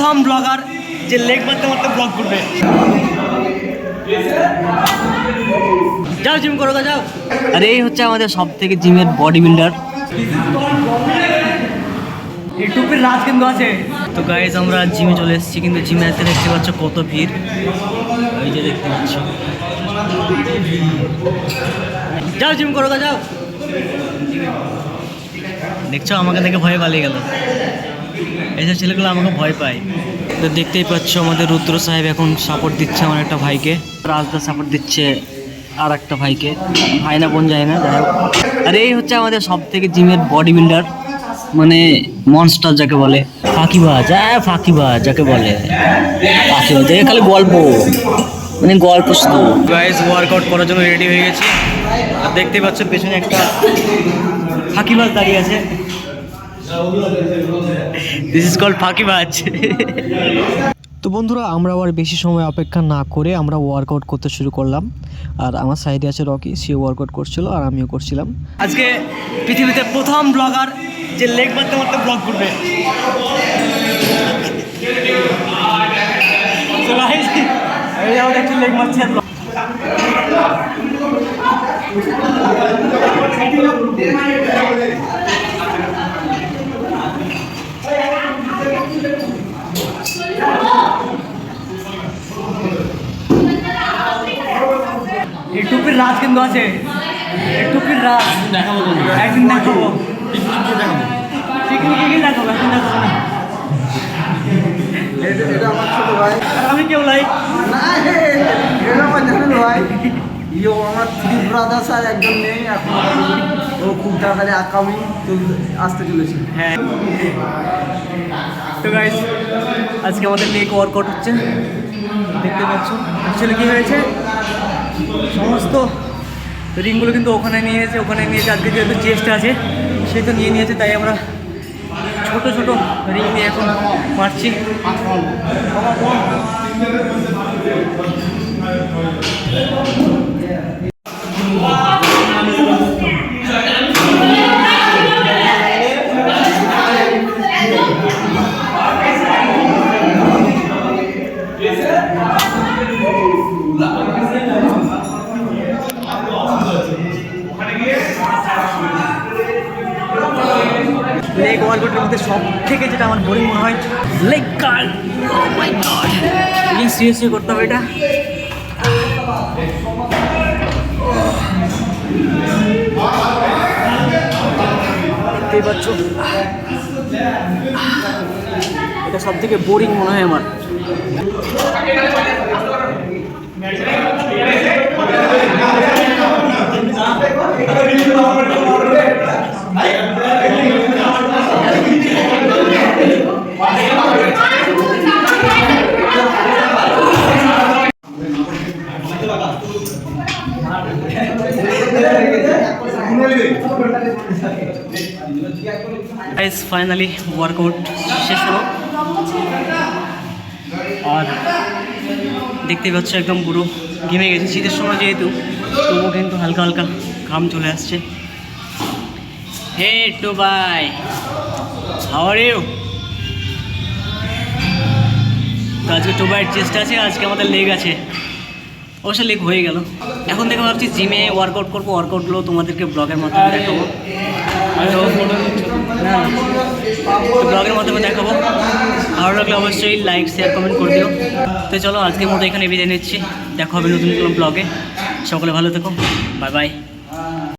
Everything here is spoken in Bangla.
প্রথম ব্লগার যে লেগ মারতে মারতে ব্লগ করবে। যাও জিম করো যাও আর এই হচ্ছে আমাদের সব থেকে জিমের বডি বিল্ডার। ইউটিউবের রাজ কিন্তু আছে। তো গাইজ আমরা জিমে চলে এসেছি কিন্তু জিমে আসতে দেখতে পাচ্ছ কত ভিড়। এই যে দেখতে পাচ্ছ। যাও জিম করো যাও। দেখছ আমাকে দেখে ভয় পালিয়ে গেল। এইসব ছেলেগুলো আমাকে ভয় পায়। তো দেখতেই পাচ্ছ আমাদের রুদ্র সাহেব এখন সাপোর্ট দিচ্ছে আমার একটা ভাইকে। রাজদা সাপোর্ট দিচ্ছে আর একটা ভাইকে। ভাই না, বোন যায় না, যাই হোক। আর এই হচ্ছে আমাদের সব থেকে জিমের বডি বিল্ডার মানে মনস্টার যাকে বলে। ফাঁকি ফাঁকিবাজ হ্যাঁ ফাঁকিবাজ যাকে বলে। ফাঁকিবাজ এ খালি গল্প। মানে গল্প শুধু। গাইজ ওয়ার্কআউট করার জন্য রেডি হয়ে গেছি। আর দেখতেই পাচ্ছ পেছনে একটা ফাঁকিবাজ দাঁড়িয়ে আছে। দিস ইজ কল্ড ফাঁকিবাজ তো বন্ধুরা আমরা আবার বেশি সময় অপেক্ষা না করে আমরা ওয়ার্কআউট করতে শুরু করলাম। আর আমার সাইডে আছে রকি সে ওয়ার্কআউট করছিল আর আমিও করছিলাম। আজকে পৃথিবীতে প্রথম ব্লগার যে লেগ মারতে মারতে ব্লগ করবে। একটু লেগ মারছে টুপির রাজ কিন্তু আছে। টুপির রাজ। দেখাবো একদিন দেখাবো। গিয়ে দেখাবো এখন দেখাবো। না এটা আমার ছোট ভাই আমি কেউ লাই। না হে, আমার জানেন ভাই ইয়ে আমার থ্রি ব্রাদার্স আর একজন নেই এখন। ও খুব তাড়াতাড়ি আকামি আসতে চলেছে। হ্যাঁ। তো আজকে আমাদের লেগ ওয়ার্কআউট হচ্ছে। দেখতে পাচ্ছ? অ্যাকচুয়ালি কী হয়েছে? সমস্ত রিংগুলো কিন্তু ওখানে নিয়ে নিয়েছে ওখানে নিয়ে নিয়েছে আজকে যেহেতু চেস্ট আছে সেই তো নিয়ে নিয়েছে, তাই আমরা ছোট ছোট রিং নিয়ে এখন মারছি। লেগ সব থেকে যেটা আমার বোরিং মনে হয় লেগ গড সিরিয়াসলি করতে হবে এটা। দেখতেই পাচ্ছ? এটা সব থেকে বোরিং মনে হয় আমার। গাইস ফাইনালি ওয়ার্কআউট শেষ হলো। আর দেখতেই পাচ্ছ একদম পুরো ঘেমে গেছে। শীতের সময় যেহেতু তবুও কিন্তু হালকা হালকা ঘাম চলে আসছে। হে টু বাই হাওয়ার ইউ তো আজকে টোবাইয়ের চেষ্টা আছে, আজকে আমাদের লেগ আছে। অবশ্য লেগ হয়ে গেল। এখন থেকে ভাবছি জিমে ওয়ার্কআউট করব ওয়ার্কআউটগুলো তোমাদেরকে ব্লগের মাধ্যমে দেখাবো। ব্লগের মাধ্যমে দেখাবো। ভালো লাগলে অবশ্যই লাইক শেয়ার কমেন্ট করে দিও। তো চলো, আজকের মতো এখানে বিদায় নিচ্ছি। দেখা হবে নতুন কোনো ব্লগে সকলে ভালো থেকো। Bye bye